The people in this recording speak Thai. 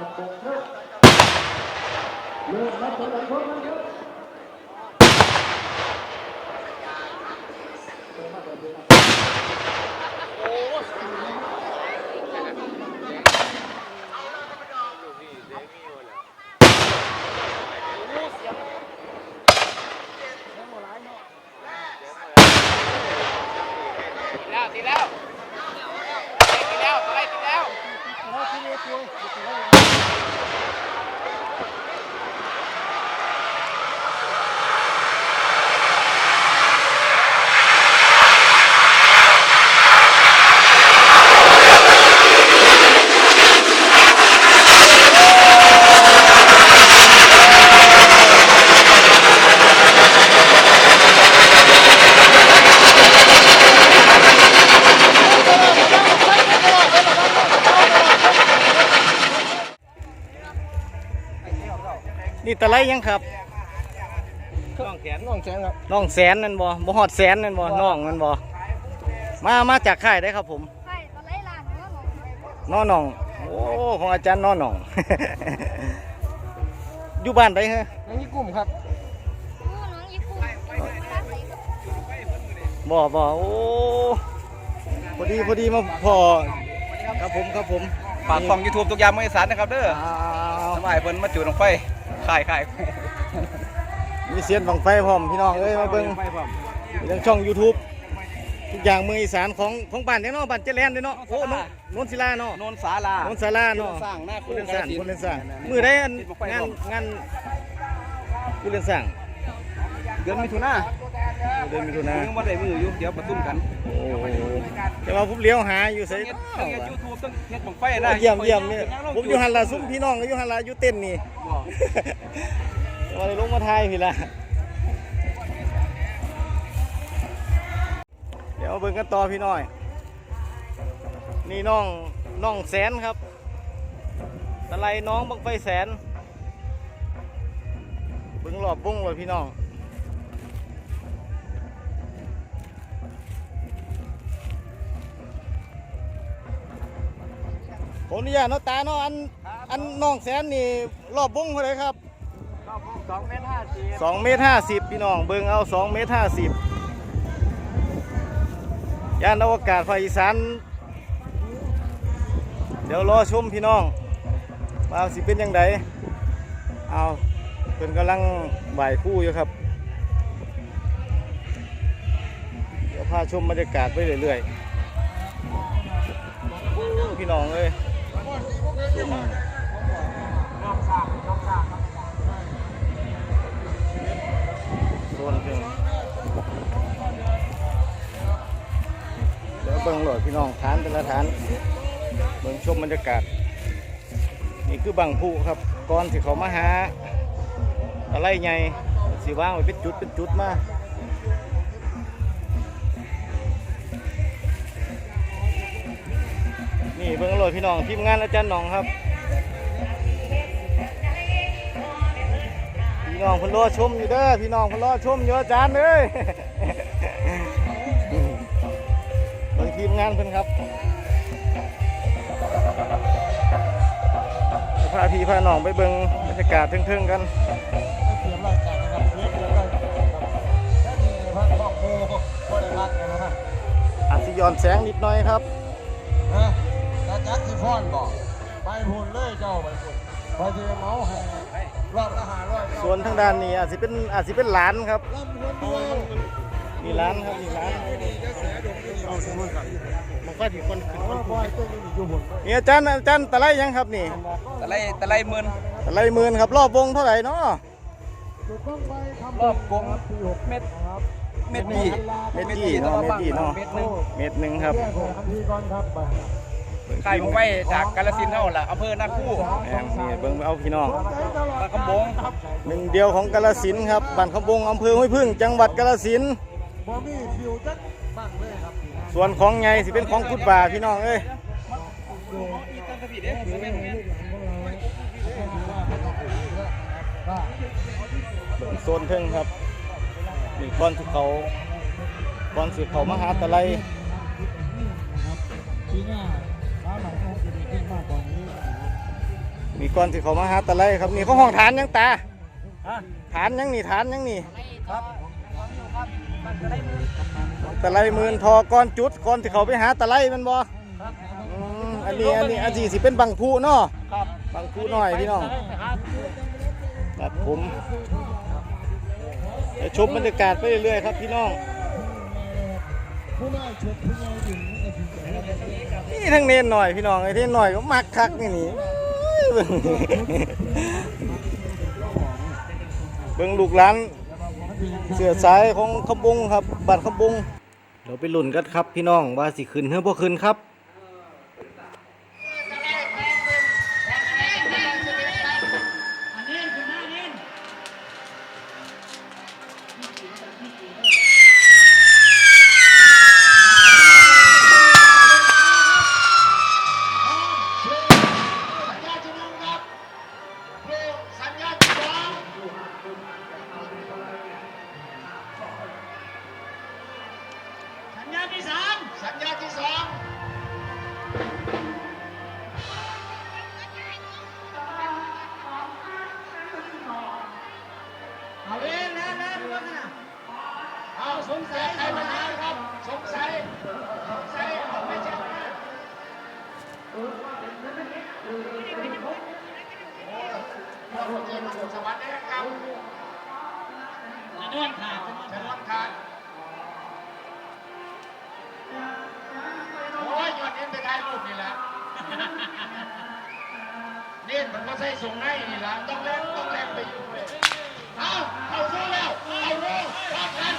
แล้วตีแล้วตีแล้วตีแล้วตีแล้ว นี่ ตะไลยังครับน้องแขนน้องแขนครับน้องแสนนั่นบ่บ่ฮอดแสนนั่นบ่น้องนั่นบ่มามาจากค่ายได้ครับผมใช่ตอนแรกล่ะหนูก็บอกน้อน้องโอ้ของอาจารย์น้อน้องอยู่บ้านได้ฮะน้องยี่กุ้มครับอู้น้องญี่ปุ่นภาษาอีกบ่บ่โอ้พอดีพอดีมาพอครับผมครับผมฝากช่องยูทูบทุกอย่างไม่สารนะครับเด้ออ้าวสมัยเพิ่นมาจุดลงไฟ ขายขายมีเสียนบังไฟพร้อมพี่น้องเอ้ยมาเบิ่งไฟพร้อมมีทั้งช่อง YouTube ทุกอย่างเมืองอีสานของของบ้านเนี่ยเนาะบ้านเจริญเด้อเนาะโอ้โนนนศิลาเนาะโนนสาลาโนนศาลาเนาะสร้างหน้าผู้คู่เล่นสร้างกาฬสินธุ์ผู้เล่นสร้างแม่นๆมือได้อันติดบั้งไฟงานพร้อมงานผู้เล่นสร้างเดือนมิถุนาเดือนมิถุนายังบ่ได้มืออยู่เดี๋ยวประตุ้มกันโอ้ โหจะมาผมเลี้ยวหาอยู่ไสเฮ็ดเฮ็ดยูทูบต้องเฮ็ดบังไฟโอ้นะเยี่ยมเยี่ยมเนี่ยผมอยู่หันละซุ้มพี่น้องก็อยู่หันละอยู่เต้นนี่บ่มาเลยลงมาทายพี่ละเดี๋ยวเบิ่งกันต่อพี่น้อย นี่น้องน้องแสนครับตะไลน้องบังไฟแสนเบิ่งรอบบุ้งเลยพี่น้อง ผมอนุญาตเนาะตาเนาะอันอันน้องแสนนี่รอบบุ้งเท่าไหรครับสองเมตรห้าสิบสองเมตรห้าสิบพี่น้องเบิ่งเอาสองเมตรห้าสิบยานอวกาศภาคอีสานเดี๋ยวรอชมพี่น้องว่าสิเป็นยังไงเอาเพิ่นกำลังบ่ายคู่อยู่ครับ เดี๋ยวพาชมบรรยากาศไปเรื่อยๆอู้พี่น้องเอ้ย ชมโซนเพิ่งเดี๋ยวเบิ่งโหลดพี่น้องฐานแต่ละฐานเบิ่งชมบรรยากาศ นี่คือบังผู้ครับก่อนที่เขามาหาอะไรไงสิว่างไว้เป็นจุดเป็นจุดมา นี่เบิ่งโหลดพี่น้องทีมงานอาจารย์หน้องครับ พี่น้องพนรอชมอยู่เด้อพี่น้องพนรอชมอยู่อาจารย์เลยเบิ่งทีมงานเพิ่นครับพาพี่พาน้องไปเบิ่งบรรยากาศทิงๆกันเตรียมร่งกายนะครับเตรียมเตรียมร่างกายนะครับแค่นี้พักบอกโมก็ได้พักกันนะครับอาจสิย้อนแสงนิดหน่อยครับ จักสิพอนบอกไปพุ่นเลยเจ้าไปพุ่นไปที่เมาให้รอบละห้าร้อยส่วนทางด้านนี้อาจสิเป็นอาจสิเป็นหลานครับลำคนเดียวมีร้านครับมีร้านนี่จะเสียดงที่เอาสมุนกันมันก็ที่คนขึ้นเพราะว่าบอยตัวนี้อยู่บนนี่อาจารย์อาจารย์ตะไลยังครับนี่ตะไลตะไลหมื่นตะไลหมื่นครับรอบวงเท่าไหร่เนาะจุดต้องไปทำรอบวงปีหกเม็ดครับเม็ดยี่เม็ดยี่เนาะเม็ดยี่เนาะเม็ดหนึงเม็ดหนึ่งครับเรื่อง ของคำพีก่อนครับไปขายบังไฟจากกาฬสินธุ์เฮาล่ะอำเภอนาคูแหมนี่เบิ่งเอาพี่น้องปากกำบงหนึ่งเดียวของกาฬสินธุ์ครับบ้านขบงอำเภอห้วยพึ่งจังหวัดกาฬสินธุ์บ่มีฟิวจักบ้างเลยครับส่วนของไงสิเป็นของกุดป่าพี่น้องเอ้ยเบิ่งโซนเทิงครับนี่ก้อนสุเขาก้อนสุเขามหาตะไล ปีหน้า มีขึ้นมากกว่านี้นะครับมีก่อนที่เขามาหาตะไลครับนี่เขาห้องฐานยังตาฮะฐานยังนี่ฐานยังนี่ครับครับมันจะได้มือตะไลหมื่นทอก้อนจุดก่อนที่เขาไปหาตะไลแมันบ่ครับอืมอันนี้อันนี้อันนี้สิเป็นบังพูเนาะครับบังพูหน่อยพี่น้องครับผมเดี๋ยวชมบรรยากาศไปเรื่อยๆครับพี่น้องผู้น้อยชุดผู้ใหญ่ถึงนี่ทั้งเน้นหน่อยพี่น้องไอ้เน้นหน่อยก็มักคักนี่นี่ เบิ่งลูกหลานเสือสายของขบงครับบัตรขบงเดี๋ยวไปลุ้นกันครับพี่น้องว่าสิขึ้นเฮือบ่ขึ้นครับ เอาสงสัยใครมาหาครับ สงสัย สงสัยเอาไม่ใช่ไหมโอ้พ่อโรเจมส์สวัสดีครับจะนวนขาดจะนอนขาดโอ้ยยอดเน้นไปได้รูปนี่แหละเน้นมันก็ใส่ส่งให้นี่แหละต้องเล่นต้องเล่นไปอยู่เลยเอาเอาสู้แล้ว เอาเร็วพร้อมกัน